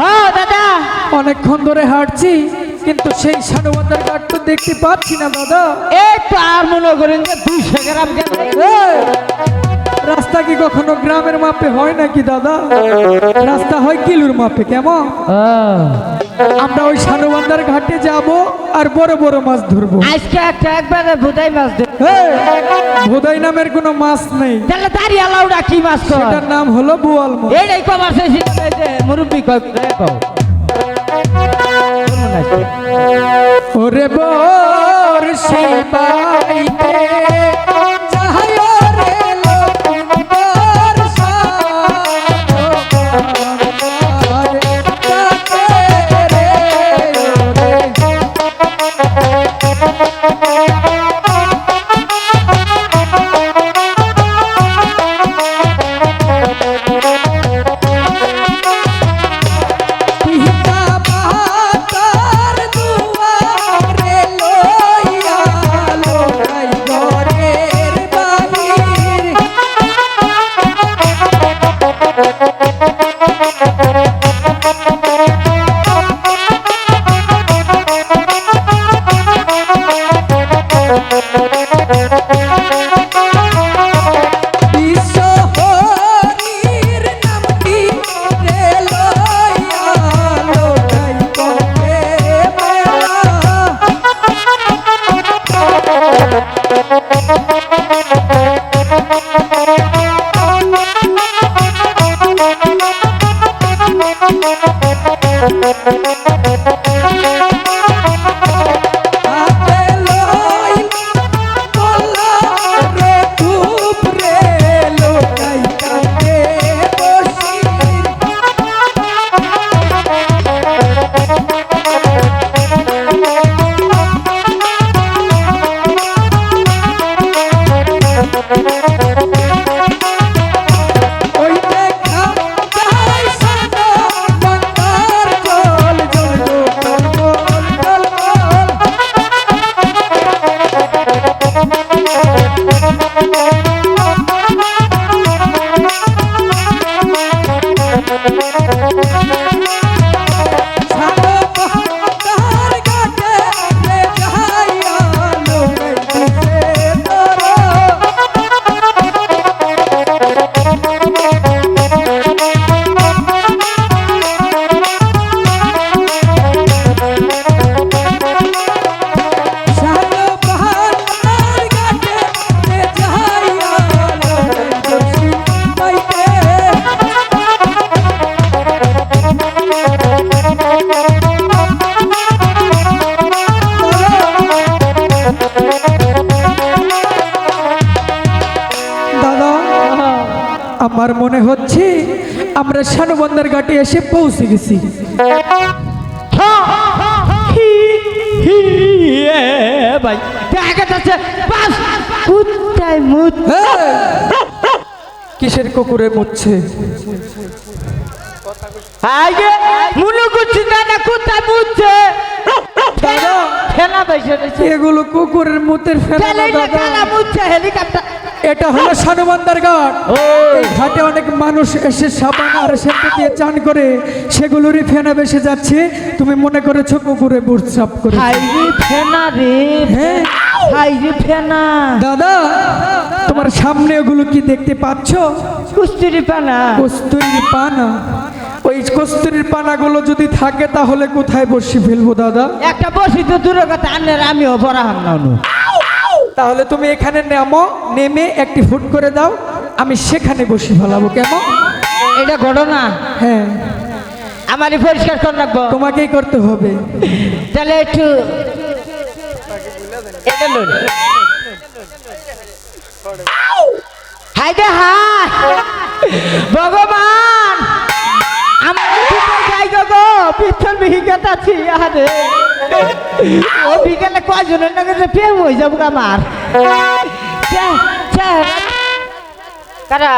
হ্যাঁ, দাদা। অনেকক্ষণ ধরে হাঁটছি কিন্তু সেই সানুবান্ধার ঘাট তো দেখতে পাচ্ছি না দাদা। এই তো আর মনে করেন যে দুশো গ্রাম রাস্তা কি কখনো গ্রামের মাপে হয় নাকি দাদা? রাস্তা হয় কিলুর মাপে কেমন? আমরা ওই সানুবান্ধার ঘাটে যাব আর বড় বড় মাছ ধরবো। আজকে একটা একবারে ভুদাই মাছ ধরে এই, ভোদাই নামের কোনো মাছ নেই। তাহলে দাঁড়িয়ে আলাউডা কি মাছ সেটার নাম হলো বোয়াল মাছ। কমার শেষ যে মুরব্বী কয় ওরে বর শিবাইতে যাহাই এসে পৌঁছে গেছি। হি, হি, ভাই। দেখা যাচ্ছে কুত্তায় মুত। হ্যাঁ। কিসের কুকুরে মুচ্ছে আগে মনে দাদা এগুলো কুকুরের মুতের ফেলা মুতছে হেলিকপ্টার। এটা হলো শানুবন্দার ঘাট। এই ঘাটে অনেক মানুষ এসে সাবান আর শ্যাম্পু দিয়ে চান করে সেগুলোরই ফেনা বেসে যাচ্ছে। তুমি মনে করেছ কুকুরে বুট সাপ করে ফেনা রে। হ্যাঁ। ফেনা। দাদা তোমার সামনে ওগুলো কি দেখতে পাচ্ছো? কুস্তুরি পানা। কস্তুরির পানা। ওই কস্তুরির পানাগুলো যদি থাকে তাহলে কোথায় বসে ফেলব দাদা? একটা বসি তো দূরের কথা আনলে আমিও বড় হাম না। তাহলে তুমি এখানে নামো নেমে একটি ফুট করে দাও আমি সেখানে বসে ফেলাবো কেমন? এটা ঘটনা? হ্যাঁ। আমারই পরিষ্কার করে রাখব। তোমাকেই করতে হবে। তাহলে একটু এটা। হাই দে হাই ভগবান! পিছন বিহিগাত আছি আরে ও বিকেলে কয়জনের নাকি যে প্রেম হয়ে যাব আমার। কারা?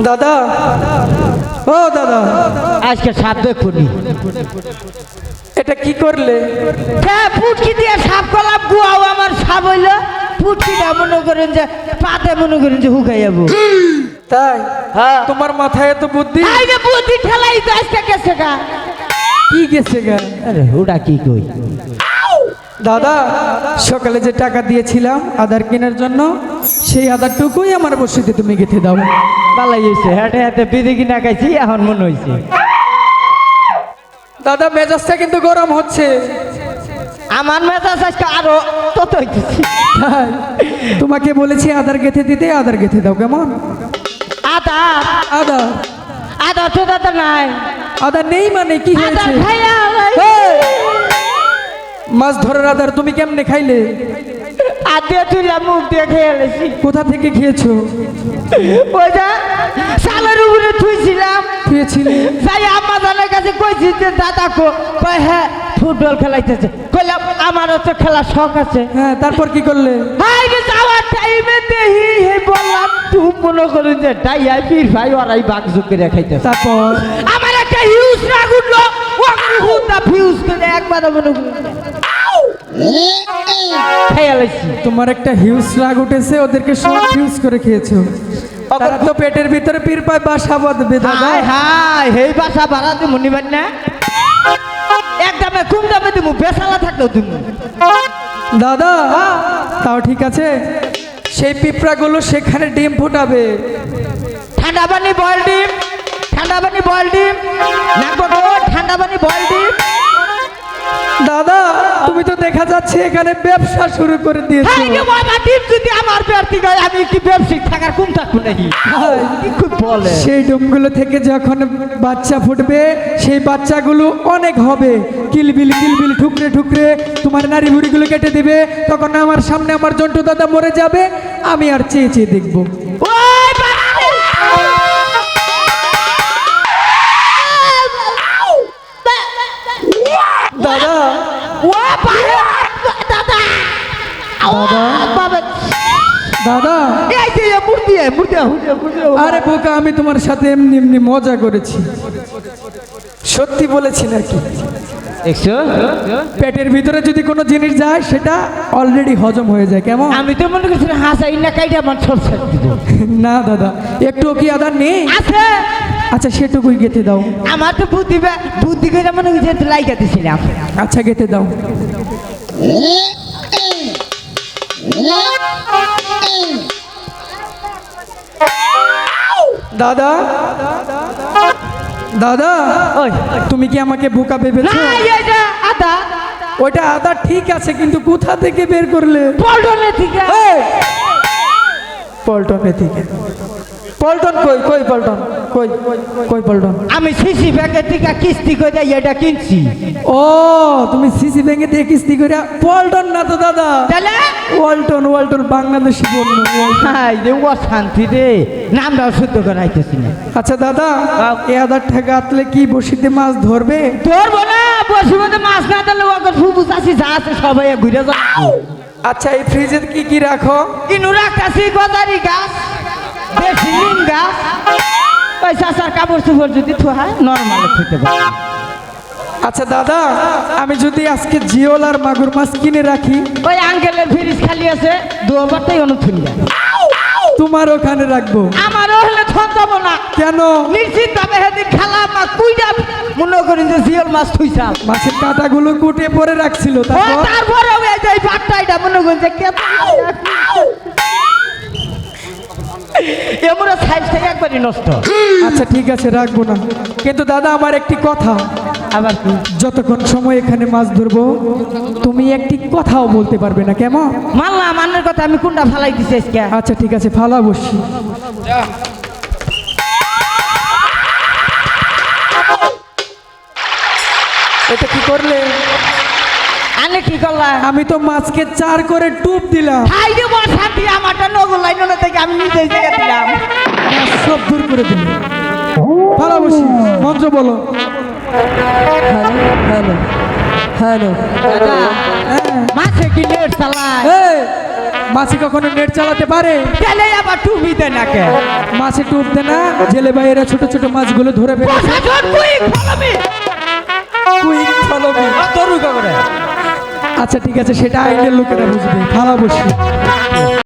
দাদা ও দাদা আজকে সাপ দেখুনি। এটা কি করলে? হ্যাঁ পুটকি দিয়ে সাপ করলাম গুয়াও আমার সাপ হইল। পুটকিটা মনে করেন যে পাতে মনে করেন যে হুকাই যাব। তাই? হ্যাঁ। তোমার মাথায় এত বুদ্ধি? এই যে বুদ্ধি ঠেলাই তো আজকে গেছে গা। কি গেছে গা? আরে ওটা কি কই? দাদা সকালে যে টাকা দিয়েছিলাম আধার কেনার জন্য সেই আধারটুকুই আমার বসিতে তুমি গেঁথে দাও। পালাই হয়েছে হাটে হাতে বিধি কিনা খাইছি এখন মনে হয়েছে দাদা মেজাজটা কিন্তু গরম হচ্ছে। আমার মেজাজ আজকে আরও তত হইতেছে। তোমাকে বলেছি আদার গেঁথে দিতে আদার গেঁথে দাও কেমন? আদা? আধার আদা তো দাদা নাই। আধার নেই মানে কি আদা হয়েছে? মাছ ধরার আদার তুমি কেমনে খাইলে? আদে তুইলা মুখ দিয়ে খেয়ে এলেছি কোথা থেকে খেয়েছো? ওইটা সালের উপরে থুইছিলাম। আমাদের কাছে কইছি যে দাদা কো কয় হ্যাঁ ফুটবল খেলাইতেছে। কইলাম আমারও তো খেলার শখ আছে। হ্যাঁ তারপর কি করলে? হাই রে যাওয়ার টাইমে দেহি হে বললাম মনে করুন যে ভাই ওরাই বাঘ ঝুঁকে রেখাইতেছে তারপর? আমার একটা হিউজ রাগ উঠল। ও হুদা ফিউজ করে একবার মনে করুন তোমার একটা হিউজ রাগ উঠেছে ওদেরকে সব হিউজ করে খেয়েছো। তারা তো পেটের ভিতরে পীর পায় বাসা বাঁধবে দাদা। হাই হাই হেই বাসা ভাড়া তুমি নিবেন না এক দামে কম দামে তুমি বেসালা থাকল তুমি। দাদা তাও ঠিক আছে। সেই পিঁপড়াগুলো সেখানে ডিম ফোটাবে। ঠান্ডা পানি বল ডিম। ঠান্ডা পানি বল ডিম। তো ঠান্ডা পানি বল ডিম। দাদা তুমি তো দেখা যাচ্ছে এখানে ব্যবসা শুরু করে দিয়েছ। যদি আমার ব্যর্থী হয় আমি কি ব্যবসায়িক থাকার কোন থাকব নাকি? হাই। কি খুব বলে। সেই ডুমগুলো থেকে যখন বাচ্চা ফুটবে সেই বাচ্চাগুলো অনেক হবে। কিলবিল কিলবিল ঠুকরে ঠুকরে তোমার নারী বুড়িগুলো কেটে দিবে। তখন আমার সামনে আমার জন্টু দাদা মরে যাবে। আমি আর চেয়ে চেয়ে দেখব। আরে বোকা আমি তোমার সাথে এমনি এমনি মজা করেছি। সত্যি বলেছি নাকি? পেটের ভিতরে যদি কোনো জিনিস যায় সেটা অলরেডি হজম হয়ে যায়। কেমন? আমি তো মনে করছি হাসাই না কাইটা আমার সব না দাদা একটু কি আদার নেই? আছে। আচ্ছা সেটুকুই গেতে দাও। আমার তো বুদ্ধি বুদ্ধি করে মনে করছি একটু লাইকা দিছিলাম। আচ্ছা গেতে দাও। দাদা? দাদা ওই তুমি কি আমাকে বোকা ভেবেছো? আদা। ওইটা আদা ঠিক আছে কিন্তু কোথা থেকে বের করলে? পল্টনে থেকে! পল্টনে থেকে। পল্টন কই কই পল্টন? কই কই পল্টন? আমি সিসি ব্যাগের থেকে কিস্তি করে এটা কিনছি। ও তুমি সিসি ব্যাংকে থেকে কিস্তি করে পল্টন না তো দাদা? তাহলে? ওয়ালটন ওয়ালটন বাংলাদেশি পণ্য হাই রে ও শান্তি রে। নামটাও শুদ্ধ করাইতেছি না। আচ্ছা দাদা এ আধার টাকা আতলে কি বসিতে মাছ ধরবে? ধরবো না বসে বসে মাছ না দিলে ওকে ফুবু চাষি যা আছে সবাই ঘুরে যাব আচ্ছা এই ফ্রিজে কি কি রাখো? ইনু রাখতাছি গদারি গাছ। নিম গাছ ওই চাষার কাপড় চোপড় যদি থোয়া নর্মাল খেতে পারে। আচ্ছা দাদা আমি যদি আজকে জিওল আর মাগুর মাছ কিনে রাখি ওই আঙ্কেলের ফ্রিজ খালি আছে দুবারটাই অনুথুন যায়। তোমার ওখানে রাখব। আমারও হলে থন যাব না। কেন? নিশ্চিত ভাবে হেদিন খেলা মাছ কুইটা মনে করেন যে জিওল মাছ থুইছাম মাছের কাঁটাগুলো কুটে পরে রাখছিল তারপর? ওই যে পাটটা এটা মনে করেন যে কে এমন সাইজ থেকে একবারই নষ্ট। আচ্ছা ঠিক আছে রাখব না। কিন্তু দাদা আমার একটি কথা। আবার কি? যতক্ষণ সময় এখানে মাছ ধরবো তুমি একটি কথাও বলতে পারবে না কেমন? মানলাম মানের কথা আমি কোনটা ফালাই দিছি আজকে। আচ্ছা ঠিক আছে ফালা বসি এটা কি করলে? আনে কি করলা? আমি তো মাছকে চার করে টুপ দিলাম। হাই রে বসাতি আমারটা নগর লাইন না থেকে আমি নিজে জায়গা দিলাম। মাছ সব দূর করে দিল। ফালা বসি মন্ত্র বলো। হ্যালো হ্যালো দাদা হ্যাঁ। মাছে কি নেট চালায়? এই, মাছি কখনো নেট চালাতে পারে? গেলে আবার টুপি দে না কে? মাছে টুপ দে না জেলে ভাইয়েরা ছোট ছোট মাছগুলো ধরে ফেলে। তুই ফলাবি কুইক ফালাবি তোর করে আচ্ছা ঠিক আছে সেটা আইনের লোকেরা বুঝবে। খারাপ বসে।